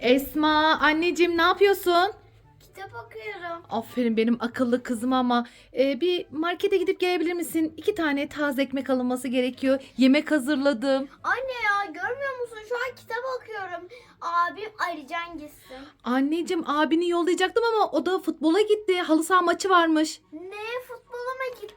Esma anneciğim ne yapıyorsun? Kitap okuyorum. Aferin benim akıllı kızım ama e, bir markete gidip gelebilir misin? İki tane taze ekmek alınması gerekiyor. Yemek hazırladım. Anne ya görmüyor musun? Şu an kitap okuyorum. Abim Alican gitsin. Anneciğim abini yollayacaktım ama o da futbola gitti. Halı saha maçı varmış. Ne futbola mı gitti?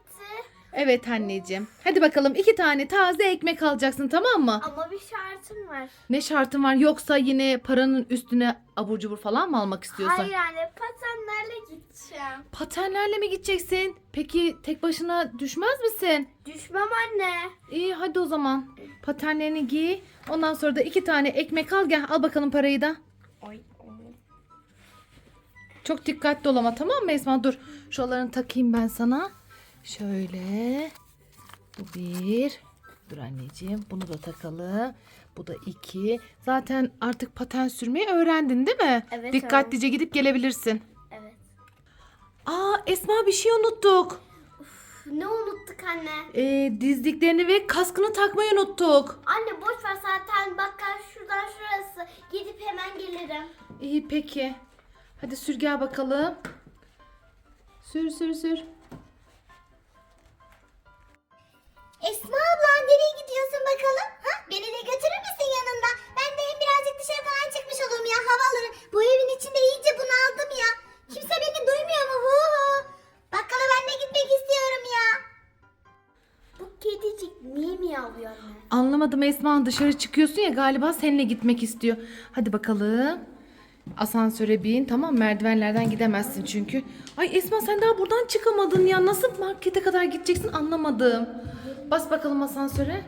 Evet anneciğim. Hadi bakalım iki tane taze ekmek alacaksın tamam mı? Ama bir şartım var. Ne şartın var yoksa yine paranın üstüne abur cubur falan mı almak istiyorsan? Hayır anne patenlerle gideceğim. Patenlerle mi gideceksin? Peki tek başına düşmez misin? Düşmem anne. İyi hadi o zaman. Patenlerini giy. Ondan sonra da iki tane ekmek al gel. Al bakalım parayı da. Oy. Çok dikkatli ol ama tamam mı Esma? Dur. Şuralarını takayım ben sana. Şöyle. Bu bir. Dur anneciğim. Bunu da takalım. Bu da iki. Zaten artık paten sürmeyi öğrendin değil mi? Evet, Dikkatlice gidip gelebilirsin. Evet. Aa Esma bir şey unuttuk. Ne unuttuk anne? Ee, dizliklerini ve kaskını takmayı unuttuk. Anne boş ver zaten bakkal şuradan şurası. Gidip hemen gelirim. İyi peki. Hadi sür gel bakalım. Sür sür sür. Esma abla nereye gidiyorsun bakalım? Ha? Beni de götürür müsün yanında? Ben de hem birazcık dışarı falan çıkmış olurum ya hava alırım. Bu evin içinde iyice bunaldım ya. Kimse beni duymuyor mu? Hu hu. Ben de gitmek istiyorum ya. Bu kedicik niye miyavlıyor anne? Anlamadım Esma dışarı çıkıyorsun ya galiba seninle gitmek istiyor. Hadi bakalım. Asansöre bin tamam merdivenlerden gidemezsin çünkü. Ay Esma sen daha buradan çıkamadın ya. Nasıl markete kadar gideceksin anlamadım. Bas bakalım asansöre.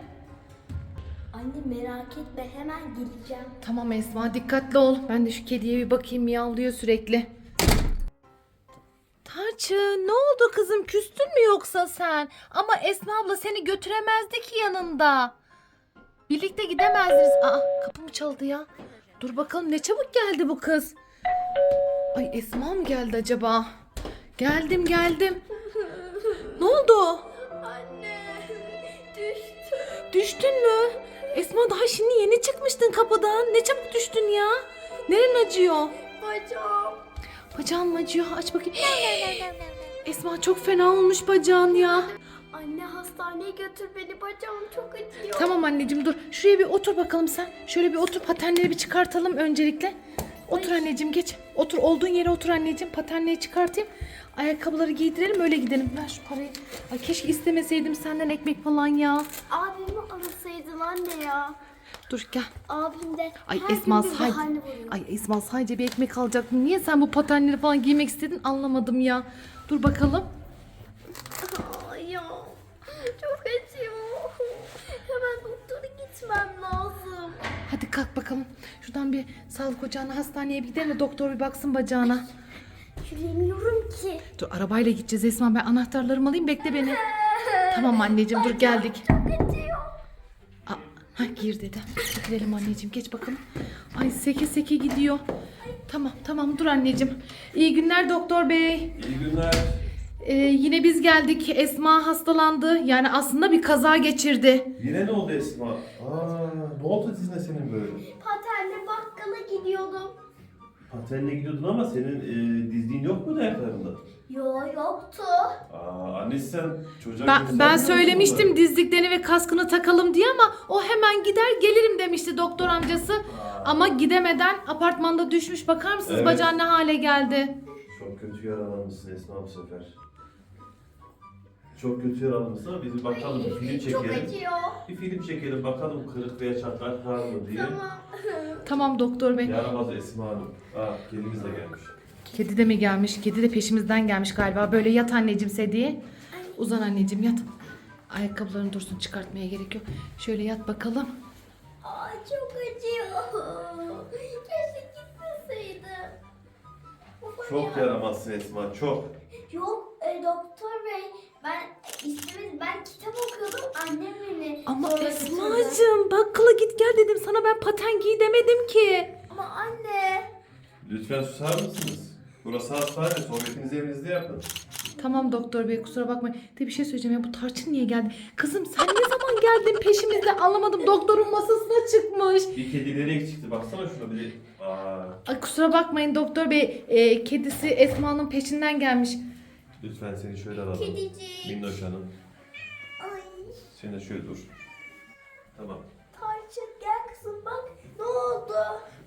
Anne merak etme hemen geleceğim. Tamam Esma dikkatli ol. Ben de şu kediye bir bakayım miyavlıyor sürekli. Tarçın ne oldu kızım küstün mü yoksa sen? Ama Esma abla seni götüremezdi ki yanında. Birlikte gidemezdiniz. Aa kapı mı çaldı ya? Dur bakalım ne çabuk geldi bu kız. Ay Esma mı geldi acaba? Geldim geldim. Ne oldu? Anne. Düştün mü? Esma daha şimdi yeni çıkmıştın kapıdan. Ne çabuk düştün ya? Neren acıyor? Bacağım. Bacağın mı acıyor? Aç bakayım. Esma çok fena olmuş bacağın ya. Anne hastaneye götür beni bacağım çok acıyor. Tamam anneciğim dur. Şuraya bir otur bakalım sen. Şöyle bir otur patenleri bir çıkartalım öncelikle. Otur anneciğim geç. Otur olduğun yere otur anneciğim. Patenleri çıkartayım. Ayakkabıları giydirelim öyle gidelim. Ver şu parayı. Ay keşke istemeseydim senden ekmek falan ya. Abimi arasaydın anne ya. Dur gel. Abim de Ay her Esma gün bir sadece bahane buluyor. Ay Esma sadece bir ekmek alacaktın. Niye sen bu patenleri falan giymek istedin? Anlamadım ya. Dur bakalım. Ay ya. Çok acıyor. Hemen doktora gitmem lazım. Hadi kalk bakalım. Şuradan bir sağlık ocağına hastaneye bir gidelim de doktor bir baksın bacağına. Yürüyemiyorum ki. Dur arabayla gideceğiz Esma. Ben anahtarlarımı alayım bekle beni. Tamam anneciğim dur geldik. Aa, ha gir dedi. Gidelim anneciğim geç bakalım. Ay seke seke gidiyor. Tamam tamam dur anneciğim. İyi günler doktor bey. İyi günler. Ee, yine biz geldik. Esma hastalandı. Yani aslında bir kaza geçirdi. Yine ne oldu Esma? Aa, ne oldu dizine senin böyle? Patenle bakkala gidiyordum. Patenle gidiyordun ama senin e, dizliğin yok mu ayaklarında? Yo yoktu. Aa, annesi sen çocuğa Ben, göstermiyor ben musun söylemiştim bunları? dizliklerini ve kaskını takalım diye ama o hemen gider gelirim demişti doktor amcası. Ama gidemeden apartmanda düşmüş. Bakar mısınız Evet. bacağın ne hale geldi? Çok kötü yaralanmışsın Esma bu sefer. Çok kötü yaralanmışsın ama biz bir bakalım bir film Çok çekelim. acıyor. Bir film çekelim bakalım kırık veya çatlak var mı diye. Tamam. Tamam doktor bey. Yaramaz Esma Hanım. Aa, kedimiz de gelmiş. Kedi de mi gelmiş? Kedi de peşimizden gelmiş galiba. Böyle yat anneciğim sediye. Uzan anneciğim yat. Ayakkabıların dursun çıkartmaya gerek yok. Şöyle yat bakalım. Aa çok acıyor. Keşke gitmeseydim. Baba Çok ya. yaramazsın Esma çok. Yok e, doktor bey ben istemedim ben kitap okuyordum annem beni Ama zorla götürdü. Esma'cığım bakkala git gel dedim sana ben paten giy demedim ki. Ama anne Lütfen susar mısınız? Burası hastane. Sohbetinizi evinizde yapın. Tamam doktor bey kusura bakmayın. De bir şey söyleyeceğim ya bu tarçın niye geldi? Kızım sen ne zaman geldin peşimizde anlamadım. Doktorun masasına çıkmış. Bir kedi nereye çıktı? Baksana şuna bir. Aa, Ay, kusura bakmayın doktor bey. Ee, kedisi Esma'nın peşinden gelmiş. Lütfen seni şöyle alalım. Kedicik. Minnoş Hanım. Ay. Sen de şöyle dur. Tamam. Tarçın gel kızım bak. Ne oldu?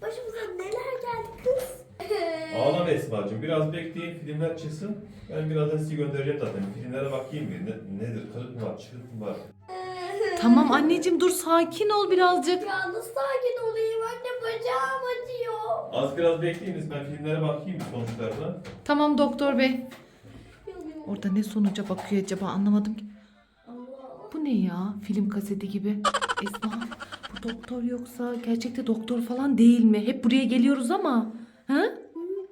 Başımıza neler geldi kız? Ağlama Esma'cığım. Biraz bekleyin filmler çıksın. Ben birazdan sizi göndereceğim zaten. Filmlere bakayım bir. Ne, nedir? Kırık mı var? Çıkık mı var? Tamam anneciğim dur sakin ol birazcık. Ya nasıl sakin olayım anne bacağım acıyor. Az biraz bekleyiniz. Ben filmlere bakayım sonuçlarına. Tamam doktor bey. Orada ne sonuca bakıyor acaba anlamadım ki. Bu ne ya? Film kaseti gibi. Esma bu doktor yoksa gerçekte doktor falan değil mi? Hep buraya geliyoruz ama. Ha?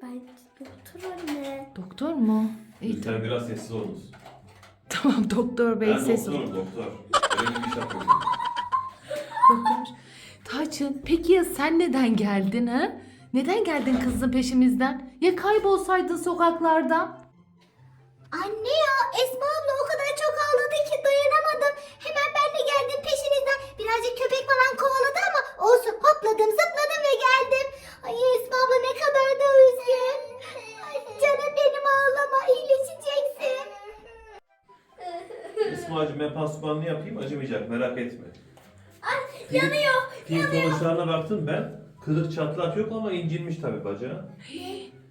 Ben doktor anne. Doktor mu? İyi tamam. Lütfen biraz sessiz olunuz. Tamam doktor bey Ben ses ol. doktorum doktor. Öyle bir iş yapıyorum. Doktormuş. Taçın peki ya sen neden geldin ha? Neden geldin kızın peşimizden? Ya kaybolsaydın sokaklarda? Anne ya Esma abla o kadar çok ağladı ki dayanamadım. Hemen ben de geldim peşinizden. Birazcık köpek falan kovaladı ama olsun hopladım zıpladım ve geldim. Ay Esma abla ne kadar da üzgün. Ay, canım benim ağlama iyileşeceksin. Esma'cığım ben pansumanını yapayım acımayacak merak etme. Ay yanıyor. Film sonuçlarına baktım ben. Kırık çatlak yok ama incinmiş tabii bacağı.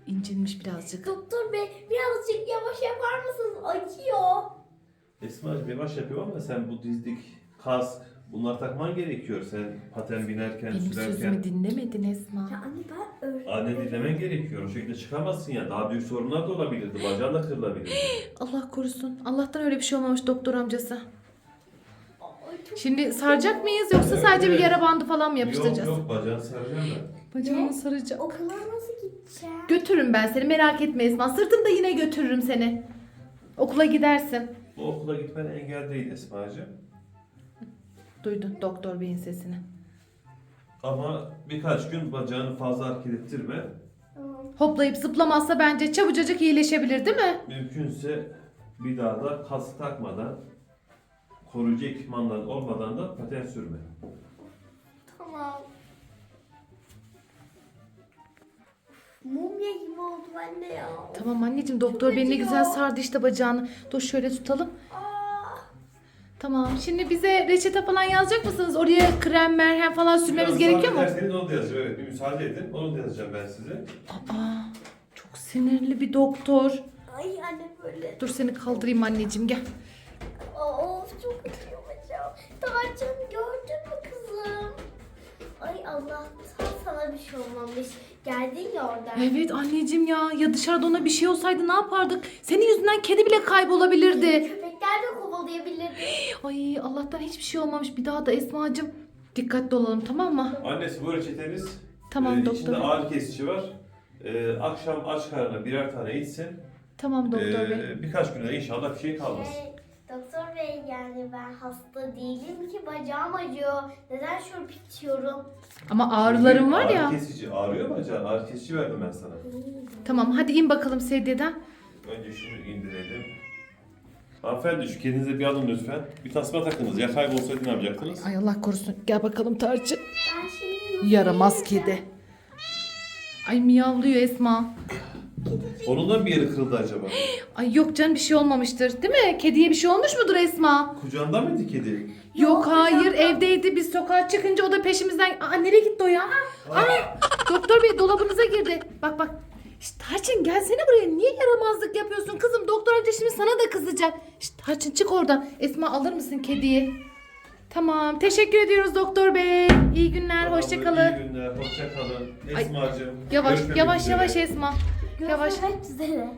İncinmiş birazcık. Doktor bey birazcık yavaş yapar mısınız? Acıyor. Esma'cığım yavaş yapıyorum ama sen bu dizlik, kask bunlar takman gerekiyor. Sen paten binerken, Benim sürerken. sözümü dinlemedin Esma. Ya anne ben öğretmenim. Anne dinlemen gerekiyor. O şekilde çıkamazsın ya. Daha büyük sorunlar da olabilirdi. Bacağın da kırılabilirdi. Allah korusun. Allah'tan öyle bir şey olmamış doktor amcası. Ay, çok- Şimdi saracak mıyız yoksa Evet, sadece bir evet. yara bandı falan mı yok yapıştıracağız? yok bacağını saracağım ben. Bacağımı saracağım. Okula nasıl gideceğim? Götürürüm ben seni merak etme Esma. Sırtımda yine götürürüm seni. Okula gidersin. Bu okula gitmen engel değil Esma'cığım. Duydun doktor beyin sesini. Ama birkaç gün bacağını fazla hareket ettirme. Tamam. Hoplayıp zıplamazsa bence çabucacık iyileşebilir değil mi? Mümkünse bir daha da kask takmadan, koruyucu ekipmanlar olmadan da paten sürme. Tamam. Mumya gibi oldum anne ya. Tamam anneciğim doktor beni ne güzel sardı işte bacağını. Dur şöyle tutalım. Aa, Tamam. Şimdi bize reçete falan yazacak mısınız? Oraya krem, merhem falan sürmemiz Biraz gerekiyor mu? müsaade ederseniz onu da yazacağım. Evet bir müsaade edin. Onu da yazacağım ben size. Aa, çok sinirli bir doktor. ay anne böyle. Dur seni kaldırayım anneciğim gel. Of çok acıyor bacağım. Tarçın gördün mü kızım? Ay Allah'tan sana bir şey olmamış. Geldin ya oradan. Evet anneciğim ya. Ya dışarıda ona bir şey olsaydı ne yapardık? Senin yüzünden kedi bile kaybolabilirdi. Köpekler de kovalayabilirdi. Ay Allah'tan hiçbir şey olmamış. Bir daha da Esma'cığım dikkatli olalım tamam mı? Annesi bu reçeteniz. Tamam Ee, doktor İçinde ağrı kesici var. Ee, akşam aç karnına birer tane içsin. Tamam doktor Ee, bey. birkaç güne inşallah bir şey kalmaz. Şey, bey yani ben hasta değilim ki bacağım acıyor. Neden şurup içiyorum? Ama ağrılarım var ya. Ağrı kesici. Ağrıyor mu acaba? Ağrı kesici verdim ben sana. Tamam hadi in bakalım sedyeden. Önce şunu indirelim. Hanımefendi şu kendinize bir alın lütfen. Bir tasma takınız. Ya kaybolsaydı ne yapacaktınız? Ay Allah korusun. Gel bakalım Tarçın. Ben şimdi Yaramaz kedi. Ay miyavlıyor Esma. Onun bir yeri kırıldı acaba? Ay yok canım bir şey olmamıştır. Değil mi? Kediye bir şey olmuş mudur Esma? Kucağında mıydı kedi? Yok hayır evdeydi. Biz sokağa çıkınca o da peşimizden. Aa nereye gitti o ya? Aa, doktor bey dolabınıza girdi. Bak bak. İşte Tarçın gelsene buraya. Niye yaramazlık yapıyorsun kızım? Doktor amca şimdi sana da kızacak. İşte Tarçın çık oradan. Esma alır mısın kediyi? Tamam. Teşekkür ediyoruz doktor bey. İyi günler. Tamamdır, Hoşça kalın. İyi günler. Hoşça kalın. Ay, Esma'cığım. Yavaş görüşmek yavaş üzere. yavaş Esma. Yavaş. Görüşmek üzere.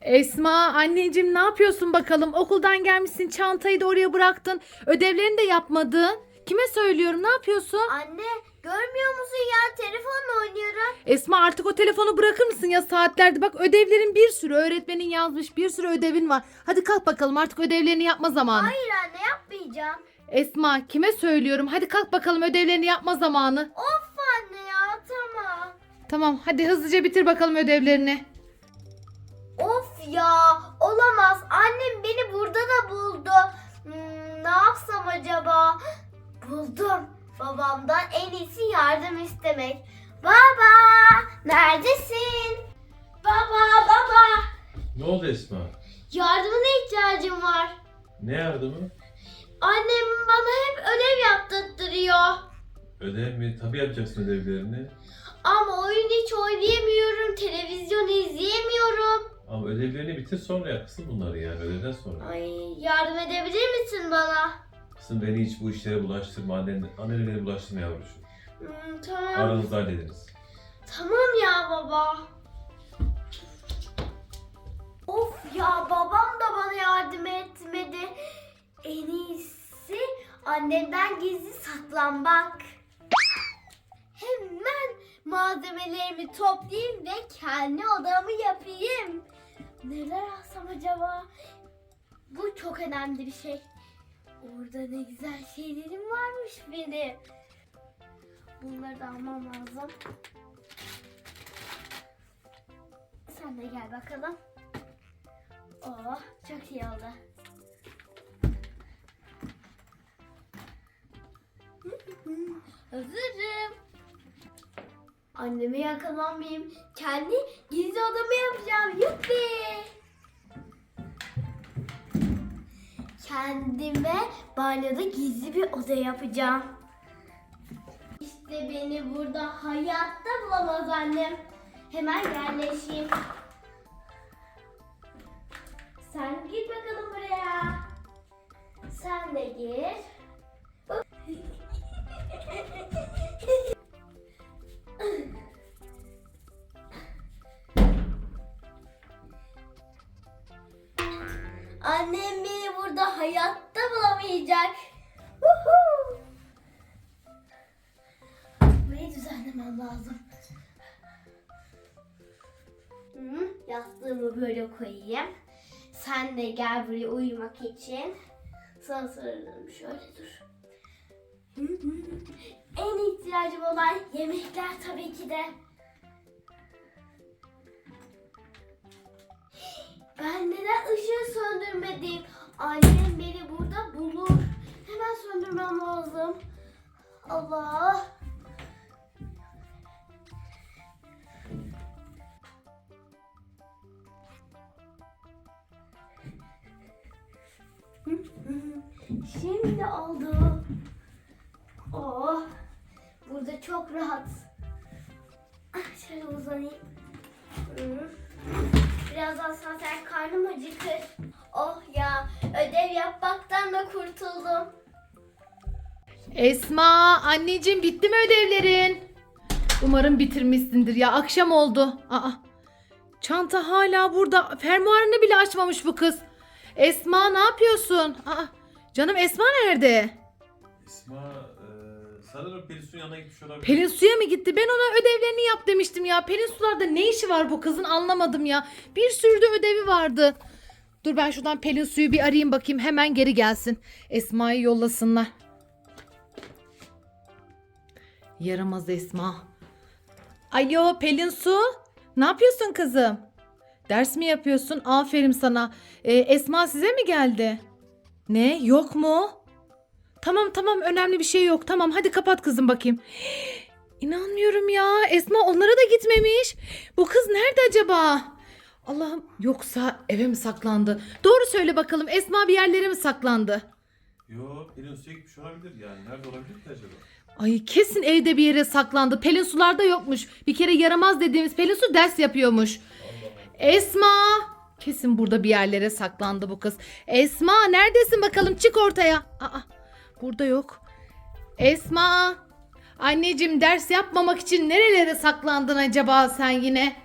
Esma anneciğim ne yapıyorsun bakalım? Okuldan gelmişsin çantayı da oraya bıraktın. Ödevlerini de yapmadın. Kime söylüyorum ne yapıyorsun? Anne görmüyor musun ya telefonla oynuyorum. Esma artık o telefonu bırakır mısın ya saatlerde? Bak ödevlerin bir sürü öğretmenin yazmış bir sürü ödevin var. Hadi kalk bakalım artık ödevlerini yapma zamanı. Hayır anne yapmayacağım. Esma kime söylüyorum? Hadi kalk bakalım ödevlerini yapma zamanı. Of anne ya tamam. Tamam hadi hızlıca bitir bakalım ödevlerini. Of ya olamaz. Annem beni burada da buldu. Hmm, ne yapsam acaba? Buldum. Babamdan en iyisi yardım istemek. Baba neredesin? Baba baba Ne oldu Esma? yardımına ihtiyacım var. Ne yardımı? Annem bana hep ödev yaptırtırıyor. Ödev mi? Tabii yapacaksın ödevlerini. Ama oyun hiç oynayamıyorum, televizyon izleyemiyorum. Ama ödevlerini bitir sonra yap kızım bunları yani ödevden sonra. Ay yardım edebilir misin bana? Kızım beni hiç bu işlere bulaştırma. Annen, annene beni bulaştırma yavrucuğum. Hmm, tamam. Aranızda hallederiz. Tamam ya baba. Of ya babam da bana yardım etmedi. En iyisi annemden gizli saklanmak. Hemen malzemelerimi toplayayım ve kendi odamı yapayım. Neler alsam acaba? Bu çok önemli bir şey. Orada ne güzel şeylerim varmış benim. Bunları da almam lazım. Sen de gel bakalım. Oh çok iyi oldu. Hazırım. Anneme yakalanmayayım. Kendi gizli odamı yapacağım. Yuppi. Kendime banyoda gizli bir oda yapacağım. İşte beni burada hayatta bulamaz annem. Hemen yerleşeyim. Sen git bakalım buraya. Sen de gir. Annem beni burada hayatta bulamayacak. Woohoo! Burayı düzenlemem lazım. Hı, yastığımı böyle koyayım. Sen de gel buraya uyumak için. Sana sarılırım şöyle dur. Hı hı. En ihtiyacım olan yemekler tabii ki de. Ben neden ışığı söndürmedim? Annem beni burada bulur. Hemen söndürmem lazım. Allah. Şimdi oldu. Oh, burada çok rahat. Ah, Şöyle uzanayım. Birazdan zaten karnım acıkır. Oh ya, ödev yapmaktan da kurtuldum. Esma anneciğim bitti mi ödevlerin? Umarım bitirmişsindir ya akşam oldu. Aa, çanta hala burada. Fermuarını bile açmamış bu kız. Esma ne yapıyorsun? Aa, canım Esma nerede? Esma sanırım Pelinsu'nun yanına gitmiş olabilir. Pelin suya mı gitti? Ben ona ödevlerini yap demiştim ya. Pelin sularda ne işi var bu kızın anlamadım ya. Bir sürü de ödevi vardı. Dur ben şuradan Pelin suyu bir arayayım bakayım hemen geri gelsin. Esma'yı yollasınlar. Yaramaz Esma. Alo Pelin Su. Ne yapıyorsun kızım? Ders mi yapıyorsun? Aferin sana. Ee, Esma size mi geldi? Ne? Yok mu? Tamam tamam önemli bir şey yok. Tamam hadi kapat kızım bakayım. İnanmıyorum ya. Esma onlara da gitmemiş. Bu kız nerede acaba? Allah'ım yoksa eve mi saklandı? Doğru söyle bakalım. Esma bir yerlere mi saklandı? Yo Pelinsu'ya gitmiş olabilir yani. Nerede olabilir ki acaba? Ay kesin evde bir yere saklandı. Pelin sularda yokmuş. Bir kere yaramaz dediğimiz Pelin su ders yapıyormuş. Esma! Kesin burada bir yerlere saklandı bu kız. Esma neredesin bakalım çık ortaya. Aa, burada yok. Esma! Anneciğim ders yapmamak için nerelere saklandın acaba sen yine?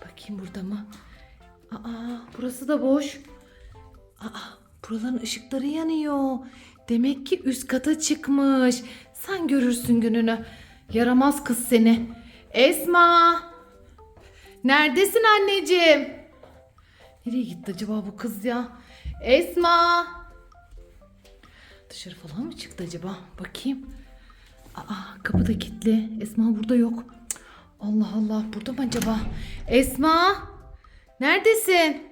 Bakayım burada mı? Aa, burası da boş. Aa, buraların ışıkları yanıyor. Demek ki üst kata çıkmış. Sen görürsün gününü. Yaramaz kız seni. Esma! Neredesin anneciğim? Nereye gitti acaba bu kız ya? Esma! Dışarı falan mı çıktı acaba? Bakayım. Aa, kapı da kilitli. Esma burada yok. Allah Allah burada mı acaba? Esma neredesin?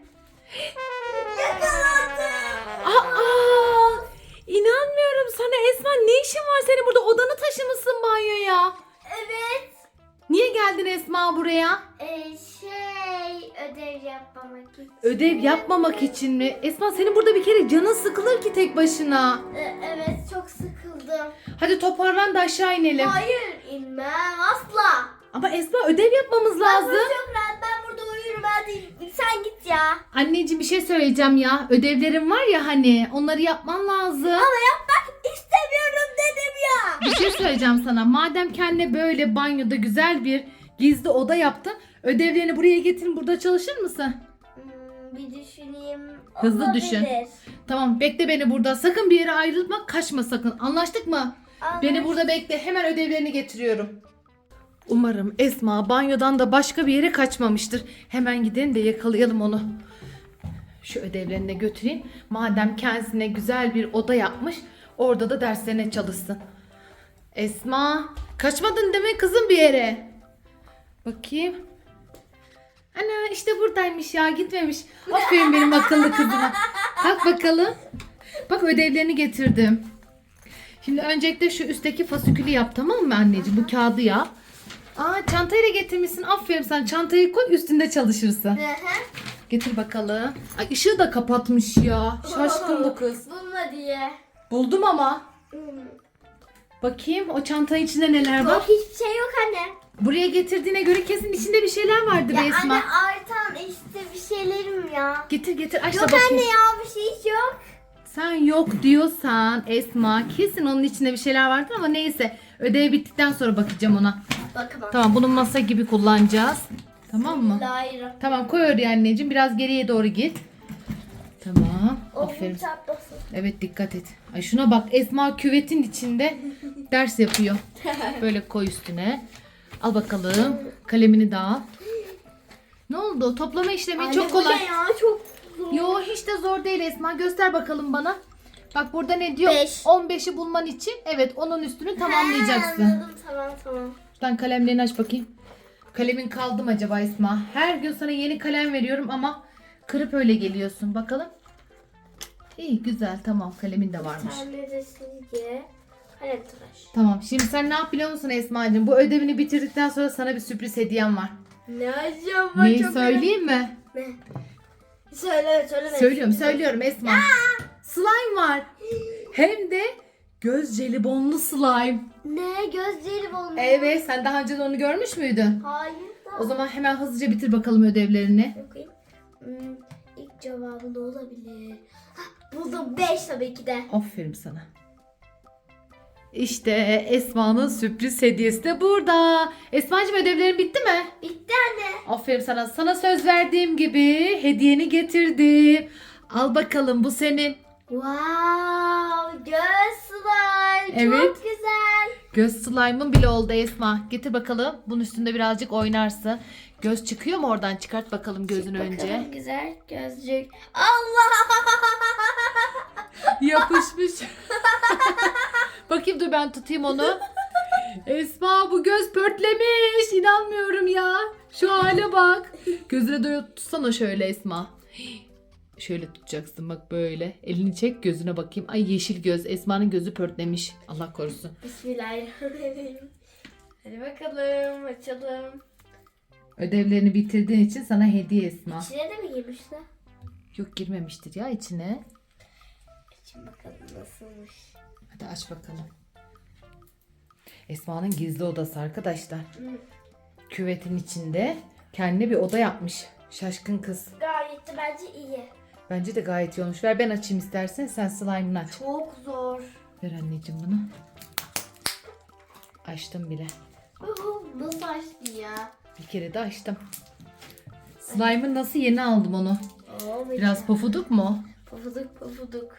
Aa, inanmıyorum sana Esma ne işin var senin burada odanı taşımışsın banyoya. Evet. Niye geldin Esma buraya? Ee, şey ödev yapmamak için. Ödev yapmamak için mi? Esma senin burada bir kere canın sıkılır ki tek başına. Ee, evet çok sıkıldım. Hadi toparlan da aşağı inelim. Hayır inmem asla. Ama Esma ödev yapmamız lazım. Burası çok rahat ben burada uyurum hadi sen git ya. Anneciğim bir şey söyleyeceğim ya. Ödevlerim var ya hani onları yapman lazım. Ama yapmak istemiyorum dedim ya. Bir şey söyleyeceğim sana. Madem kendine böyle banyoda güzel bir gizli oda yaptın. Ödevlerini buraya getirin burada çalışır mısın? Hmm, bir düşüneyim. Hızlı Olabilir. düşün. Tamam bekle beni burada. Sakın bir yere ayrılma. Kaçma sakın. Anlaştık mı? Beni burada bekle. Hemen ödevlerini getiriyorum. Umarım Esma banyodan da başka bir yere kaçmamıştır. Hemen gidelim de yakalayalım onu. Şu ödevlerini de götüreyim. Madem kendisine güzel bir oda yapmış, orada da derslerine çalışsın. Esma, kaçmadın deme kızım bir yere. Bakayım. Ana işte buradaymış ya gitmemiş. Aferin benim akıllı kızıma. Bak bakalım. Bak ödevlerini getirdim. Şimdi öncelikle şu üstteki fasikülü yap tamam mı anneciğim? Bu kağıdı yap. Aa çantayı da getirmişsin. Aferin sen çantayı koy üstünde çalışırsın. Getir bakalım. Ay ışığı da kapatmış ya. Şaşkın bu kız. Bulma diye. Buldum ama. Bakayım o çantanın içinde neler var. Bak hiçbir şey yok anne. Buraya getirdiğine göre kesin içinde bir şeyler vardır Ya Esma. anne artan işte bir şeylerim ya. Getir getir aç da Yok bakayım. anne ya bir şey hiç yok. Sen yok diyorsan Esma kesin onun içinde bir şeyler vardır ama neyse. Ödev bittikten sonra bakacağım ona. Bakamam. Tamam bunu masa gibi kullanacağız. Tamam mı? Hayır. Tamam koy oraya anneciğim. Biraz geriye doğru git. Tamam. Aferin. Evet dikkat et. Ay şuna bak Esma küvetin içinde ders yapıyor. Böyle koy üstüne. Al bakalım. Kalemini de al. Ne oldu? Toplama işlemi Anne, çok kolay. ya çok zor. Yo hiç de zor değil Esma. Göster bakalım bana. Bak burada ne diyor? Beş. 15'i bulman için evet onun üstünü tamamlayacaksın. Ha, anladım tamam tamam. Şuradan kalemlerini aç bakayım. Kalemin kaldı mı acaba Esma? Her gün sana yeni kalem veriyorum ama kırıp öyle geliyorsun. Bakalım. İyi güzel tamam kalemin de varmış. De silgi. Kalem tıraş. Tamam şimdi sen ne yap biliyor musun Esma'cığım? Bu ödevini bitirdikten sonra sana bir sürpriz hediyem var. Ne acaba? Neyi Çok söyleyeyim mi? Ne? Söyle söyle. Söylüyorum söylüyorum Esma. Slime var. Hem de göz jelibonlu slime. Ne gözleri bulmuş. Evet sen daha önce de onu görmüş müydün? Hayır da. O zaman hemen hızlıca bitir bakalım ödevlerini. Bakayım. Hmm, ilk cevabı ne olabilir? Buldum 5 tabii ki de. Aferin sana. İşte Esma'nın sürpriz hediyesi de burada. Esma'cığım ödevlerin bitti mi? Bitti anne. Aferin sana. Sana söz verdiğim gibi hediyeni getirdim. Al bakalım bu senin. Wow, göz slime. Evet. Çok güzel. Göz slime'ın bile oldu Esma. Getir bakalım. Bunun üstünde birazcık oynarsın. Göz çıkıyor mu oradan? Çıkart bakalım gözünü önce. Bakalım güzel gözcük. Allah! Yapışmış. Bakayım dur ben tutayım onu. Esma bu göz pörtlemiş. İnanmıyorum ya. Şu hale bak. Gözüne doğru tutsana şöyle Esma. Şöyle tutacaksın bak böyle. Elini çek gözüne bakayım. Ay yeşil göz. Esma'nın gözü pörtlemiş. Allah korusun. Bismillahirrahmanirrahim. Hadi bakalım açalım. Ödevlerini bitirdiğin için sana hediye Esma. İçine de mi girmişler? Yok girmemiştir ya içine. Bakalım nasılmış. Hadi aç bakalım. Esma'nın gizli odası arkadaşlar. Küvetin içinde kendine bir oda yapmış. Şaşkın kız. Gayet de bence iyi. Bence de gayet iyi olmuş. Ver ben açayım istersen. Sen slime'ını aç. Çok zor. Ver anneciğim bunu. Açtım bile. Nasıl açtın ya? Bir kere de açtım. Slime'ı nasıl yeni aldım onu. Oo, Biraz pofuduk mu? pofuduk pofuduk.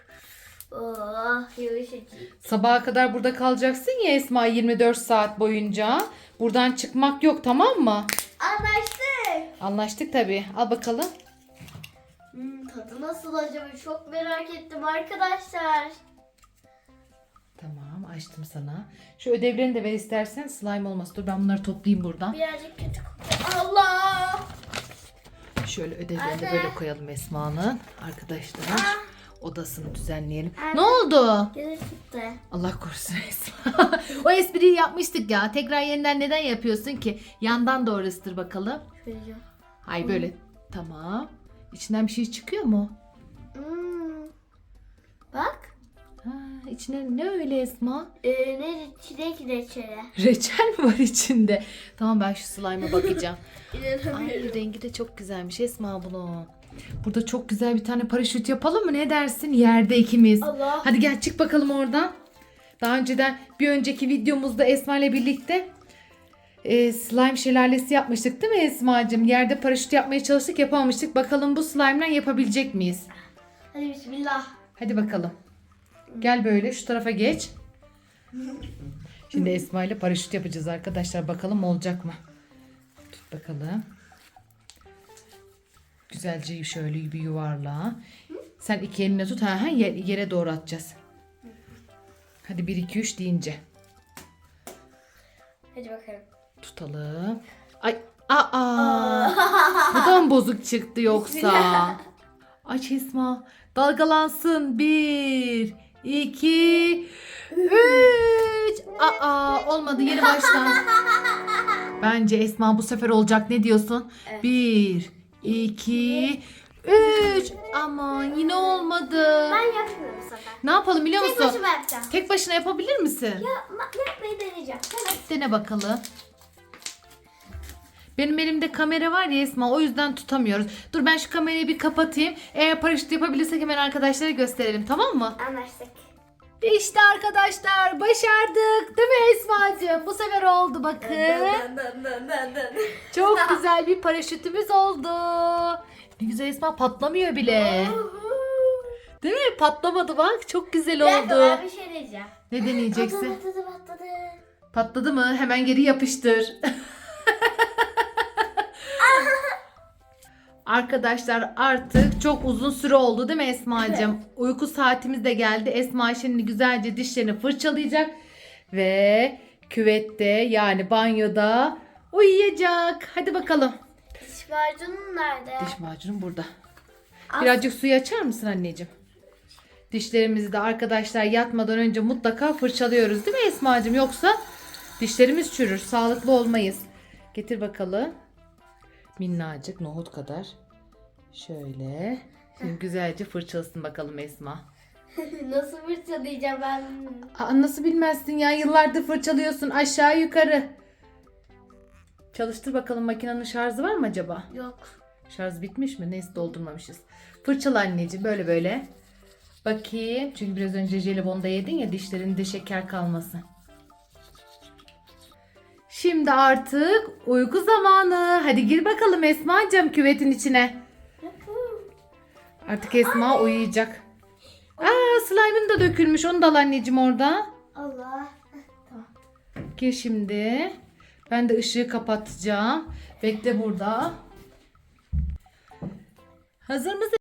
Oh yumuşacık. Sabaha kadar burada kalacaksın ya Esma 24 saat boyunca. Buradan çıkmak yok tamam mı? Anlaştık. Anlaştık tabii. Al bakalım. Hmm, tadı nasıl acaba? Çok merak ettim arkadaşlar. Tamam açtım sana. Şu ödevlerini de ver istersen slime olmaz. Dur ben bunları toplayayım buradan. Birazcık kötü kokuyor. Allah! Şöyle ödevlerini de Anne. böyle koyalım Esma'nın. Arkadaşlar odasını düzenleyelim. Anne. Ne oldu? Gözü. Allah korusun Esma. o espriyi yapmıştık ya. Tekrar yeniden neden yapıyorsun ki? Yandan doğru ısıtır bakalım. Şöyle. Hay böyle. Tamam. İçinden bir şey çıkıyor mu? Hmm. Bak. Ha, içine ne öyle Esma? Ee, ne çilek reçeli. Reçel mi var içinde? Tamam ben şu slime'a bakacağım. İnanamıyorum. Ay rengi de çok güzelmiş Esma bunu. Burada çok güzel bir tane paraşüt yapalım mı? Ne dersin? Yerde ikimiz. Allah. Hadi gel çık bakalım oradan. Daha önceden bir önceki videomuzda Esma ile birlikte e, slime şelalesi yapmıştık değil mi Esma'cığım? Yerde paraşüt yapmaya çalıştık yapamamıştık. Bakalım bu slime'den yapabilecek miyiz? Hadi bismillah. Hadi bakalım. Gel böyle şu tarafa geç. Şimdi Esma ile paraşüt yapacağız arkadaşlar. Bakalım olacak mı? Tut bakalım. Güzelce şöyle bir yuvarla. Sen iki eline tut. Ha, ha, ye- yere doğru atacağız. Hadi 1 2 3 deyince Hadi bakalım. tutalım. Ay aa. Bu da mı bozuk çıktı yoksa? Aç Esma. Dalgalansın. Bir, iki, üç. Aa olmadı yeni baştan. Bence Esma bu sefer olacak. Ne diyorsun? Evet. Bir, iki, üç. Aman yine olmadı. Ben yapmıyorum bu sefer. Ne yapalım biliyor Tek musun? başıma yapacağım. Tek başına yapabilir misin? Yapma, yapmayı deneyeceğim. Tamam. Dene bakalım. Benim elimde kamera var ya Esma o yüzden tutamıyoruz. Dur ben şu kamerayı bir kapatayım. Eğer paraşüt yapabilirsek hemen arkadaşlara gösterelim tamam mı? Anlaştık. İşte arkadaşlar başardık değil mi Esma'cığım? Bu sefer oldu bakın. Çok güzel bir paraşütümüz oldu. Ne güzel Esma patlamıyor bile. Değil mi? Patlamadı bak. Çok güzel oldu. ben bir şey diyeceğim. Ne deneyeceksin? Patladı patladı. Patladı mı? Hemen geri yapıştır. Arkadaşlar artık çok uzun süre oldu değil mi Esma'cığım? Uyku saatimiz de geldi. Esma şimdi güzelce dişlerini fırçalayacak. Ve küvette yani banyoda uyuyacak. Hadi bakalım. Diş macunun nerede? Diş macunum burada. Birazcık suyu açar mısın anneciğim? Dişlerimizi de arkadaşlar yatmadan önce mutlaka fırçalıyoruz değil mi Esma'cığım? Yoksa dişlerimiz çürür. Sağlıklı olmayız. Getir bakalım. Minnacık nohut kadar. Şöyle. Şimdi güzelce fırçalasın bakalım Esma. Nasıl fırçalayacağım ben? Aa, nasıl bilmezsin ya yıllardır fırçalıyorsun aşağı yukarı. Çalıştır bakalım makinenin şarjı var mı acaba? Yok. Şarj bitmiş mi? Neyse doldurmamışız. Fırçala anneciğim böyle böyle. Bakayım. Çünkü biraz önce jelibonda yedin ya dişlerinde şeker kalmasın. Şimdi artık uyku zamanı. Hadi gir bakalım Esma'cığım küvetin içine. Artık Esma uyuyacak. Aa slime'ın da dökülmüş. Onu da al anneciğim orada. Allah. Gir şimdi. Ben de ışığı kapatacağım. Bekle burada. Hazır mısın?